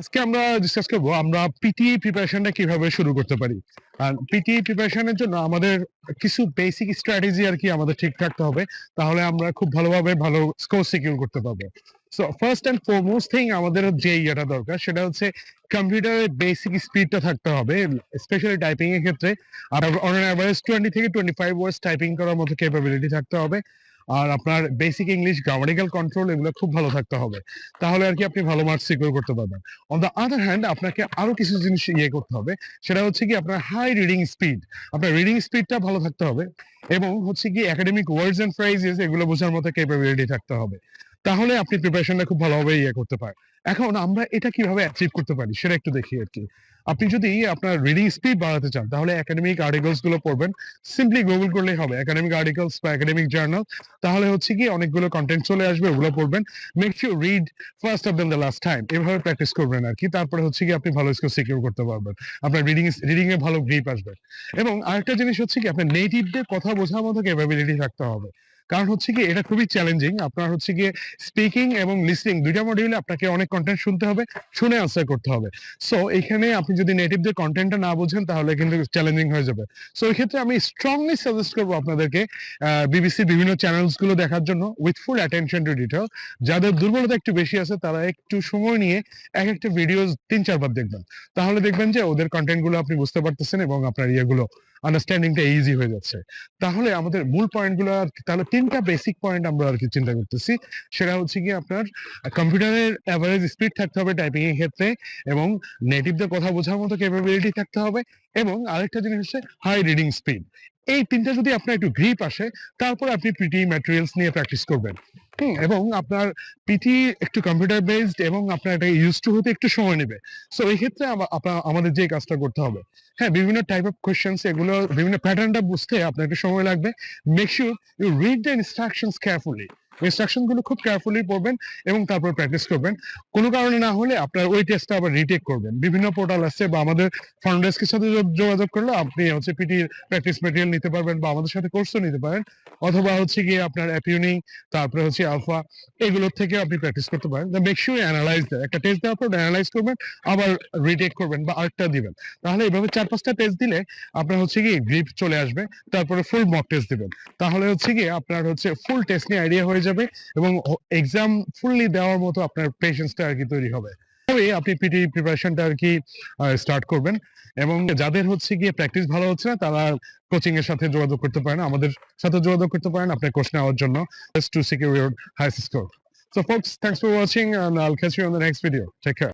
আজকে আমরা ডিসকাস করব, আমরা প্রিপারেশনটা কীভাবে শুরু করতে পারি? আর প্রিপারেশনের জন্য আমাদের কিছু বেসিক স্ট্র্যাটেজি আর কি আমাদের ঠিক থাকতে হবে, তাহলে আমরা খুব ভালোভাবে ভালো স্কোর সিকিউর করতে পারব। So first and foremost thing আমাদের যে ইয়েটা দরকার, সেটা হচ্ছে কম্পিউটারের বেসিক স্পিডটা থাকতে হবে স্পেশালি টাইপিং এর ক্ষেত্রে। অন অ্যাভারেজ টোয়েন্টি থেকে টোয়েন্টি ফাইভ ওয়ার্ডস টাইপিং করার মতো ক্যাপাবিলিটি থাকতে হবে। আর আপনার বেসিক ইংলিশ গ্রামাটিক্যাল কন্ট্রোল এগুলো খুব ভালো থাকতে হবে। তাহলে আর কি আপনি ভালো মার্কস সিকিউর করতে পারবেন। অন দ্য আদার হ্যান্ড আপনাকে আরও কিছু জিনিস ইয়ে করতে হবে, সেটা হচ্ছে কি আপনার হাই রিডিং স্পিড আপনার রিডিং স্পিডটা ভালো থাকতে হবে এবং হচ্ছে কি একাডেমিক ওয়ার্ডস এন্ড ফ্রাইজেস এগুলো বোঝার মতো ক্যাপাবিলিটি থাকতে হবে। তাহলে আপনি প্রিপারেশনটা খুব ভালোভাবে ইয়ে করতে পারেন। এখন আমরা এটা কীভাবে অ্যাচিভ করতে পারি সেটা একটু দেখি আর কি। আপনি যদি আপনার রিডিং স্পিড বাড়াতে চান, তাহলে একাডেমিক আর্টিকেলসগুলো পড়বেন। সিম্পলি গুগল করলেই হবে একাডেমিক আর্টিকেলস বা একাডেমিক জার্নাল তাহলে হচ্ছে কি, অনেকগুলো কন্টেন্ট চলে আসবে, ওগুলো পড়বেন। Make you read first of then the last time এভাবে প্র্যাকটিস করবেন আর কি। তারপরে হচ্ছে কি, আপনি ভালো স্কোর সিকিউর করতে পারবেন। আপনার রিডিং রিডিং এ ভালো গ্রিপ আসবে। এবং আরেকটা জিনিস হচ্ছে কি, আপনার নেটিভদের কথা বোঝার মতো ক্যাপাবিলিটি থাকতে হবে। কারণ হচ্ছে কি, এটা খুবই চ্যালেঞ্জিং আপনার হচ্ছে গিয়ে স্পিকিং এবং লিসনিং দুইটা মডিউলে আপনাকে অনেক কন্টেন্ট শুনতে হবে, শুনে আনসার করতে হবে। সো এখানে আপনি যদি নেটিভদের কন্টেন্টটা না বুঝেন, তাহলে কিন্তু চ্যালেঞ্জিং হয়ে যাবে। সো এই ক্ষেত্রে আমি স্ট্রংলি সাজেস্ট করব আপনাদেরকে বিবিসি বিভিন্ন চ্যানেলসগুলো দেখার জন্য with full attention to detail যাদের দুর্বলতা একটু বেশি আছে, তারা একটু সময় নিয়ে এক একটা ভিডিও তিন চারবার দেখবেন। তাহলে দেখবেন যে ওদের কন্টেন্টগুলো আপনি বুঝতে পারতেছেন এবং আপনার ইয়েগুলো আন্ডারস্ট্যান্ডিংটা ইজি হয়ে যাচ্ছে। তাহলে আমাদের মূল পয়েন্টগুলো আর তাহলে তিনটা বেসিক পয়েন্ট আমরা আর কি চিন্তা করতেছি। সেটা হচ্ছে কি আপনার কম্পিউটারের অ্যাভারেজ স্পিড থাকতে হবে টাইপিং এর ক্ষেত্রে এবং নেটিভদের কথা বোঝার মতো ক্যাপাবিলিটি থাকতে হবে এবং আরেকটা জিনিস হচ্ছে হাই রিডিং স্পিড এই তিনটা যদি আপনার একটু গ্রিপ আসে, তারপর আপনি পিটি ম্যাটেরিয়ালস নিয়ে প্র্যাকটিস করবেন। এবং আপনার পিটি একটু কম্পিউটার বেসড এবং আপনার এটা ইউজ টু হতে একটু সময় নেবে। সো এই ক্ষেত্রে আপনার আমাদের যে কাজটা করতে হবে। হ্যাঁ বিভিন্ন টাইপ অফ কোয়েশ্চেন্স এগুলো, বিভিন্ন প্যাটার্নটা বুঝতে আপনার একটু সময় লাগবে। Make sure you read the instructions carefully ইনস্ট্রাকশনগুলো খুব কেয়ারফুলি পড়বেন এবং তারপর প্র্যাকটিস করবেন। কোনো কারণে না হলে আপনার ওই টেস্টটা আবার রিটেক করবেন। বিভিন্ন পোর্টাল আছে বা আমাদের ফ্রন্ট সাথে যোগাযোগ করলে আপনি হচ্ছে পিটি প্র্যাকটিস মেটেরিয়াল নিতে পারবেন বা আমাদের সাথে কোর্সও নিতে পারেন। অথবা হচ্ছে গিয়ে আপনার অ্যাপিউনিং তারপরে হচ্ছে আলফা এগুলোর থেকে আপনি প্র্যাকটিস করতে পারেন। মেক শিওর অ্যানালাইজ দেয় একটা টেস্ট দেওয়ার পর অ্যানালাইজ করবেন, আবার রিটেক করবেন বা আরেকটা দিবেন। তাহলে এভাবে চার পাঁচটা টেস্ট দিলে আপনার হচ্ছে কি গ্রিপ চলে আসবে, তারপরে ফুল মক টেস্ট দিবেন। তাহলে হচ্ছে কি আপনার হচ্ছে ফুল টেস্ট নিয়ে আইডিয়া হয়ে যাবে এবং এক্সাম ফুললি দেওয়ার মতো আপনার পেশেন্সটা আর কি তৈরি হবে আপনি পিটি প্রিপারেশনটা আর কি স্টার্ট করবেন এবং যাদের হচ্ছে গিয়ে প্র্যাকটিস ভালো হচ্ছে না তারা কোচিং এর সাথে যোগাযোগ করতে পারেন আমাদের সাথে যোগাযোগ করতে পারেন আপনার কোর্স নেওয়ার জন্য to secure high score So folks, thanks for watching and I'll catch you on the next video. Take care.